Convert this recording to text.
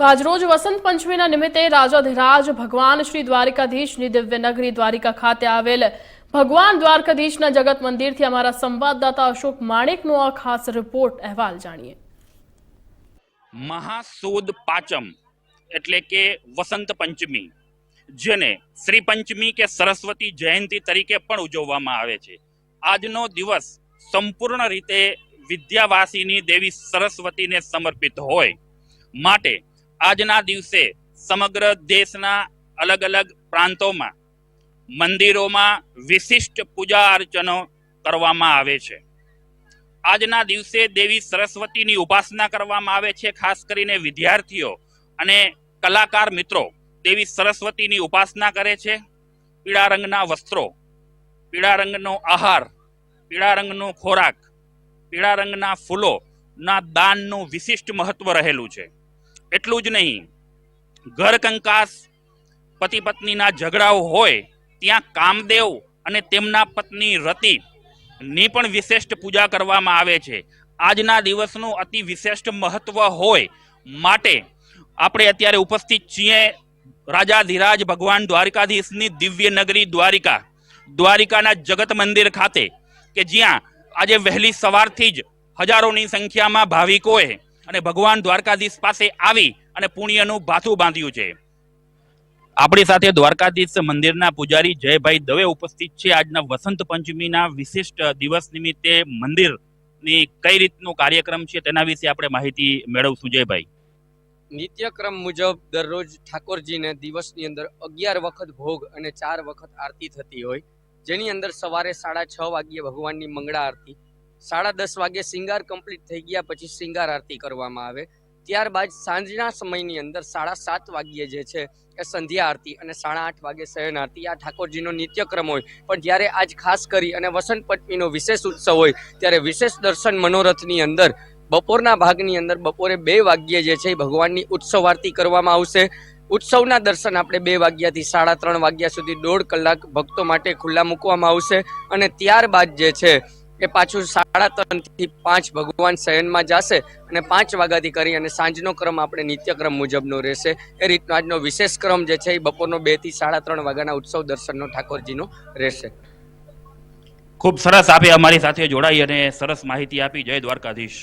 તો આજરોજ વસંત પંચમીના નિમિત્તે રાજાધિરાજ ભગવાન શ્રી દ્વારિકાધીશની દિવ્ય નગરી દ્વારિકા ખાતે આવેલ ભગવાન દ્વારકાધીશના જગત મંદિરથી અમારા સંવાદદાતા અશોક માણેકનો આ ખાસ રિપોર્ટ અહેવાલ જાણીએ. મહાસુદ પાંચમ એટલે કે વસંત પંચમી, જેને શ્રી પંચમી કે સરસ્વતી જયંતિ તરીકે પણ ઉજવવામાં આવે છે. આજનો દિવસ સંપૂર્ણ રીતે વિદ્યાવાસીની દેવી સરસ્વતીને સમર્પિત હોય. માટે આજના દિવસે સમગ્ર દેશના અલગ અલગ પ્રાંતોમાં મંદિરોમાં વિશિષ્ટ પૂજા અર્ચનો કરવામાં આવે છે. આજના દિવસે દેવી સરસ્વતીની ઉપાસના કરવામાં આવે છે, ખાસ કરીને વિદ્યાર્થીઓ અને કલાકાર મિત્રો. દેવી સરસ્વતીની ઉપાસના કરે છે. પીળા રંગના વસ્ત્રો, પીળા રંગનો આહાર, પીળા રંગનો ખોરાક, પીળા રંગના ફૂલોના દાનનું વિશિષ્ટ મહત્વ રહેલું છે. એટલું જ નહીં. ઘર કંકાસ પતિ પત્નીના ઝઘડાઓ હોય, ત્યાં કામદેવ અને તેમના પત્ની રતિ ની પણ વિશિષ્ટ પૂજા કરવામાં આવે છે. આજના દિવસનું અતિ વિશિષ્ટ મહત્વ હોય માટે આપણે અત્યારે ઉપસ્થિત છીએ રાજાધિરાજ ભગવાન દ્વારિકાધીશની દિવ્ય નગરી દ્વારિકા, દ્વારિકાના જગત મંદિર ખાતે, કે જ્યાં આજે વહેલી સવારથી જ હજારોની સંખ્યામાં ભાવિકોએ અને ભગવાન દ્વારકાધીશ પાસે આવી અને પુણ્યનું ભાથું બાંધ્યું છે. આપણી સાથે દ્વારકાધીશ મંદિરના પૂજારી જયભાઈ દવે ઉપસ્થિત છે. આજના વસંત પંચમીના વિશિષ્ટ દિવસ નિમિત્તે મંદિરની કઈ રીતનો કાર્યક્રમ છે તેના વિશે આપણે માહિતી મેળવશું જયભાઈ. નિત્યક્રમ મુજબ દરરોજ ઠાકોરજીને દિવસની અંદર અગિયાર વખત ભોગ અને ચાર વખત આરતી થતી હોય. જેની અંદર સવારે સાડા છ વાગ્યે ભગવાનની મંગળા આરતી સાડા દસ વાગે શિંગાર કમ્પ્લીટ થઈ ગયા પછી શિંગાર આરતી કરવામાં આવે. ત્યારબાદ સાંજના સમયની અંદર સાડા સાત વાગ્યે જે છે એ સંધ્યા આરતી અને સાડા આઠ વાગે શયન આરતી. આ ઠાકોરજીનો નિત્યક્રમ હોય, પણ જ્યારે આજ ખાસ કરી અને વસંત પંચમીનો વિશેષ ઉત્સવ હોય, ત્યારે વિશેષ દર્શન મનોરથની અંદર, બપોરના ભાગની અંદર બપોરે બે વાગ્યે જે છે એ ભગવાનની ઉત્સવ આરતી કરવામાં આવશે. ઉત્સવના દર્શન આપણે બે વાગ્યાથી સાડા ત્રણ વાગ્યા સુધી દોઢ કલાક ભક્તો માટે ખુલ્લા મૂકવામાં આવશે અને ત્યારબાદ જે છે એ પાછું સાડા ત્રણથી પાંચ ભગવાન શયનમાં જશે અને પાંચ વાગ્યાથી કરી અને સાંજનો ક્રમ આપણે નિત્યક્રમ મુજબનો રહેશે. એ રીતનો આજનો વિશેષ ક્રમ જે છે એ બપોરનો બેથી સાડા ત્રણ વાગ્યાના ઉત્સવ દર્શનનો ઠાકોરજીનો રહેશે. ખૂબ સરસ આપે અમારી સાથે જોડાઈ અને સરસ માહિતી આપી. જય દ્વારકાધીશ.